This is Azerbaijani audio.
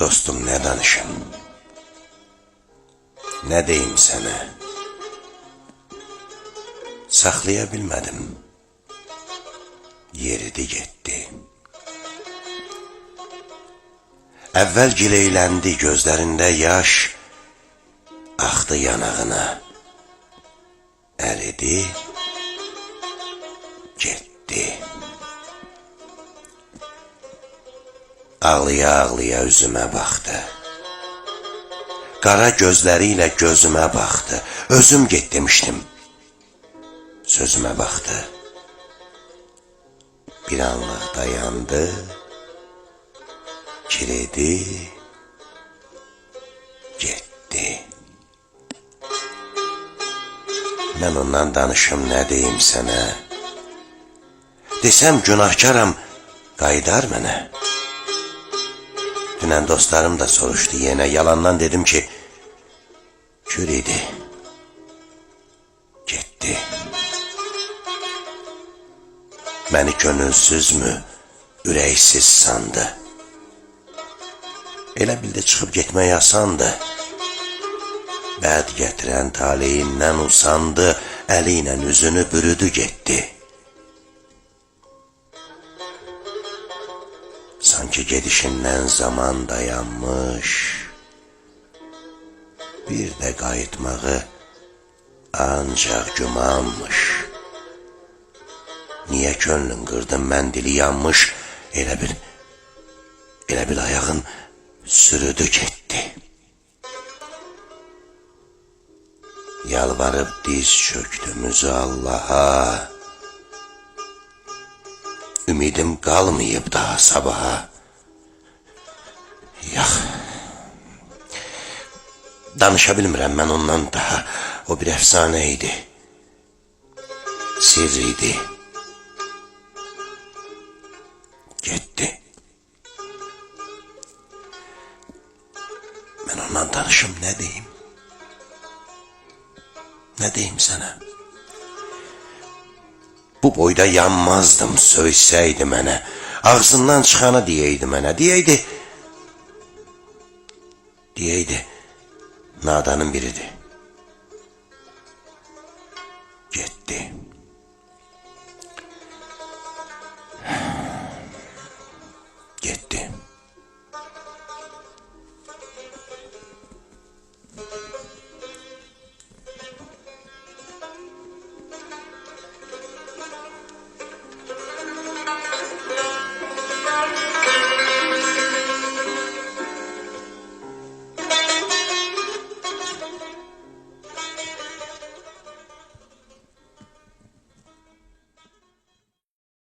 Dostum ne danışım? Ne deyim sana? Saxlayabilmədim. Yeridi getdi. Əvvəl gileyləndi gözlərində yaş, axdı yanağına. Əridi, getdi. Ağlaya-ağlaya üzümə baxdı. Qara gözləri ilə gözümə baxdı. Özüm get demişdim. Sözümə baxdı. Bir anlıq dayandı. Kiredi, getdi. Mən ondan danışım nə deyim sənə? Desəm günahkaram, qaydar mənə. Dünən dostlarım da soruşdu yenə, yalandan dedim ki, kür idi, getdi. Məni könülsüzmü, ürəksiz sandı. Elə bildi çıxıb getmək asandı. Bəd gətirən taleyindən usandı, əli ilə üzünü bürüdü getdi. Sanki gedişindən zaman dayanmış, bir də qayıtmağı ancaq gümanmış. Niyə könlün qırdın, mən dili yanmış, elə bil, elə bil ayağın sürüdü getdi. Yalvarıb diz çöktümüzü Allaha, Ümidim qalmayıb daha sabaha. Danışa bilmirəm mən ondan daha. O bir əfsanə idi. Sirr idi. Getdi. Mən ondan danışım nə deyim? Nə deyim sənə? Bu boyda yanmazdım söysəydi mənə. Ağzından çıxanı deyəydi mənə. Deyəydi. Deyəydi. nadanın biriydi.